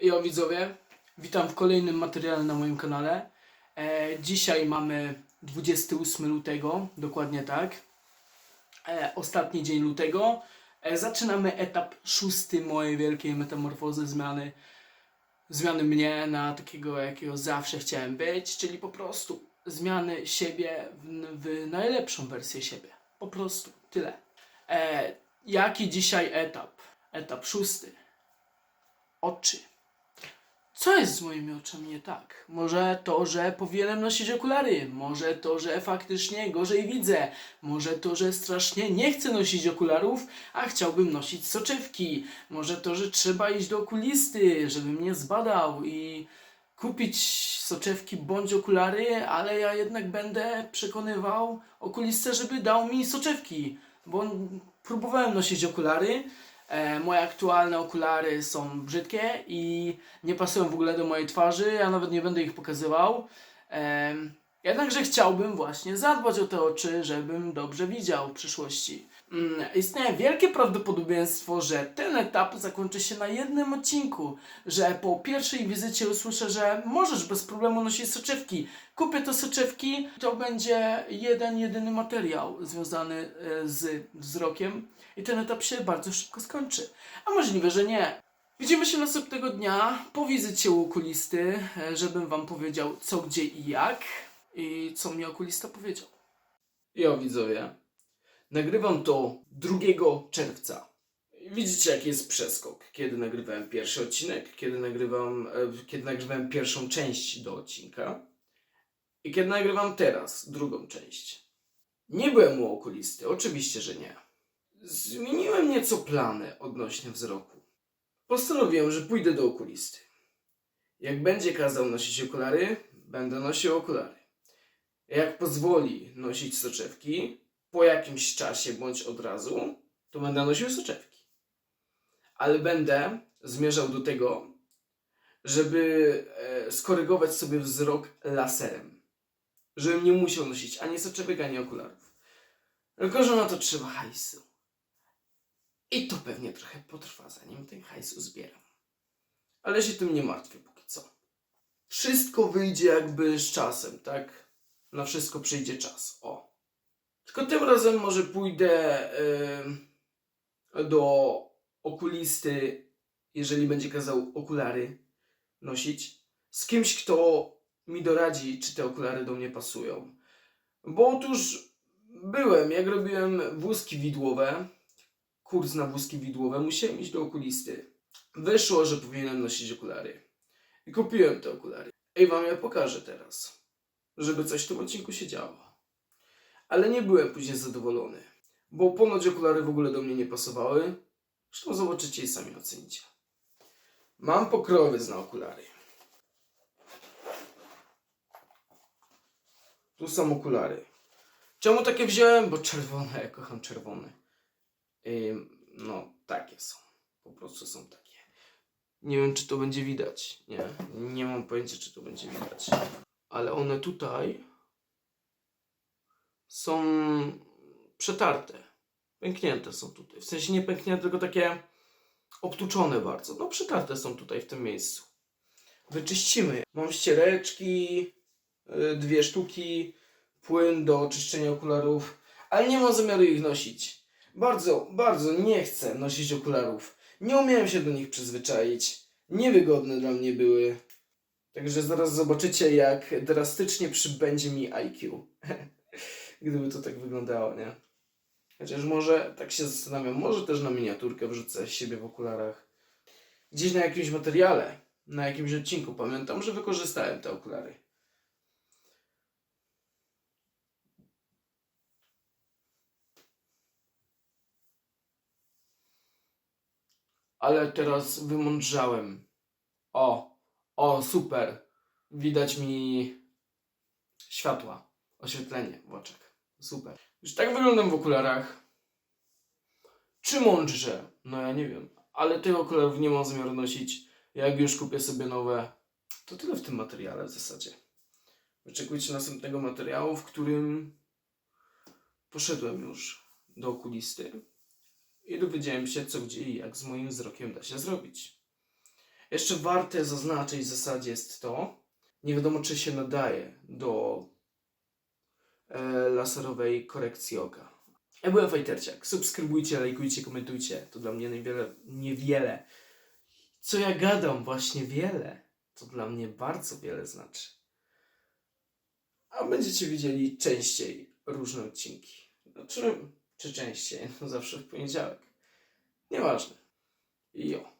Jo widzowie, witam w kolejnym materiale na moim kanale. E, dzisiaj mamy 28 lutego, dokładnie tak. E, ostatni dzień lutego. E, zaczynamy etap szósty mojej wielkiej metamorfozy, zmiany, zmiany mnie na takiego, jakiego zawsze chciałem być, czyli po prostu zmiany siebie w, w najlepszą wersję siebie. Po prostu, tyle. E, jaki dzisiaj etap? Etap szósty. Oczy. Co jest z moimi oczami nie tak? Może to, że powinienem nosić okulary, może to, że faktycznie gorzej widzę, może to, że strasznie nie chcę nosić okularów, a chciałbym nosić soczewki, może to, że trzeba iść do okulisty, żeby mnie zbadał i kupić soczewki bądź okulary, ale ja jednak będę przekonywał okulistę, żeby dał mi soczewki, bo próbowałem nosić okulary, E, moje aktualne okulary są brzydkie i nie pasują w ogóle do mojej twarzy. Ja nawet nie będę ich pokazywał. E, jednakże chciałbym właśnie zadbać o te oczy, żebym dobrze widział w przyszłości. Mm, istnieje wielkie prawdopodobieństwo, że ten etap zakończy się na jednym odcinku, że po pierwszej wizycie usłyszę, że możesz bez problemu nosić soczewki. Kupię te soczewki, to będzie jeden, jedyny materiał związany e, z wzrokiem i ten etap się bardzo szybko skończy. A możliwe, że nie. Widzimy się następnego dnia po wizycie u okulisty, e, żebym wam powiedział co, gdzie i jak i co mi okulista powiedział. Jo widzowie, nagrywam to 2 czerwca. Widzicie jaki jest przeskok, kiedy nagrywałem pierwszy odcinek, kiedy nagrywam, e, kiedy nagrywałem pierwszą część do odcinka i kiedy nagrywam teraz drugą część. Nie byłem u okulisty, oczywiście, że nie. Zmieniłem nieco plany odnośnie wzroku. Postanowiłem, że pójdę do okulisty. Jak będzie kazał nosić okulary, będę nosił okulary. Jak pozwoli nosić soczewki, po jakimś czasie bądź od razu, to będę nosił soczewki. Ale będę zmierzał do tego, żeby e, skorygować sobie wzrok laserem. Żebym nie musiał nosić ani soczewek, ani okularów. Tylko, że na to trzeba hajsu. I to pewnie trochę potrwa, zanim ten hajs uzbieram. Ale się tym nie martwię póki co. Wszystko wyjdzie jakby z czasem, tak? Na wszystko przyjdzie czas. O. Tylko tym razem może pójdę yy, do okulisty, jeżeli będzie kazał okulary nosić, z kimś, kto mi doradzi, czy te okulary do mnie pasują. Bo otóż byłem, jak robiłem wózki widłowe, kurs na wózki widłowe, musiałem iść do okulisty. Wyszło, że powinienem nosić okulary. I kupiłem te okulary. I wam je pokażę teraz, żeby coś w tym odcinku się działo. Ale nie byłem później zadowolony, bo ponoć okulary w ogóle do mnie nie pasowały. Zresztą zobaczycie i sami ocenicie. Mam pokrowiec na okulary. Tu są okulary. Czemu takie wziąłem? Bo czerwone, ja kocham czerwone. Ym, no, takie są. Po prostu są takie. Nie wiem, czy to będzie widać. Nie, nie mam pojęcia, czy to będzie widać. Ale one tutaj są przetarte. Pęknięte są tutaj. W sensie nie pęknięte, tylko takie obtuczone bardzo. No, przetarte są tutaj w tym miejscu. Wyczyścimy. Mam ściereczki, y, dwie sztuki, płyn do czyszczenia okularów, ale nie mam zamiaru ich nosić. Bardzo, bardzo nie chcę nosić okularów. Nie umiałem się do nich przyzwyczaić. Niewygodne dla mnie były. Także zaraz zobaczycie, jak drastycznie przybędzie mi IQ. Gdyby to tak wyglądało, nie? Chociaż może, tak się zastanawiam, może też na miniaturkę wrzucę siebie w okularach. Gdzieś na jakimś materiale, na jakimś odcinku pamiętam, że wykorzystałem te okulary. Ale teraz wymądrzałem. O, o, super. Widać mi światła, oświetlenie w oczach. Super. Już tak wyglądam w okularach. Czy mądrze? No ja nie wiem. Ale tych okularów nie mam zamiaru nosić. Jak już kupię sobie nowe, to tyle w tym materiale w zasadzie. Wyczekujcie następnego materiału, w którym poszedłem już do okulisty i dowiedziałem się, co, gdzie i jak z moim wzrokiem da się zrobić. Jeszcze warte zaznaczyć w zasadzie jest to, nie wiadomo czy się nadaje do laserowej korekcji oka. Ja byłem Fajterciak. Subskrybujcie, lajkujcie, komentujcie. To dla mnie niewiele, niewiele. Co ja gadam? Właśnie wiele. To dla mnie bardzo wiele znaczy. A będziecie widzieli częściej różne odcinki. No, czy, czy częściej? No zawsze w poniedziałek. Nieważne. Jo.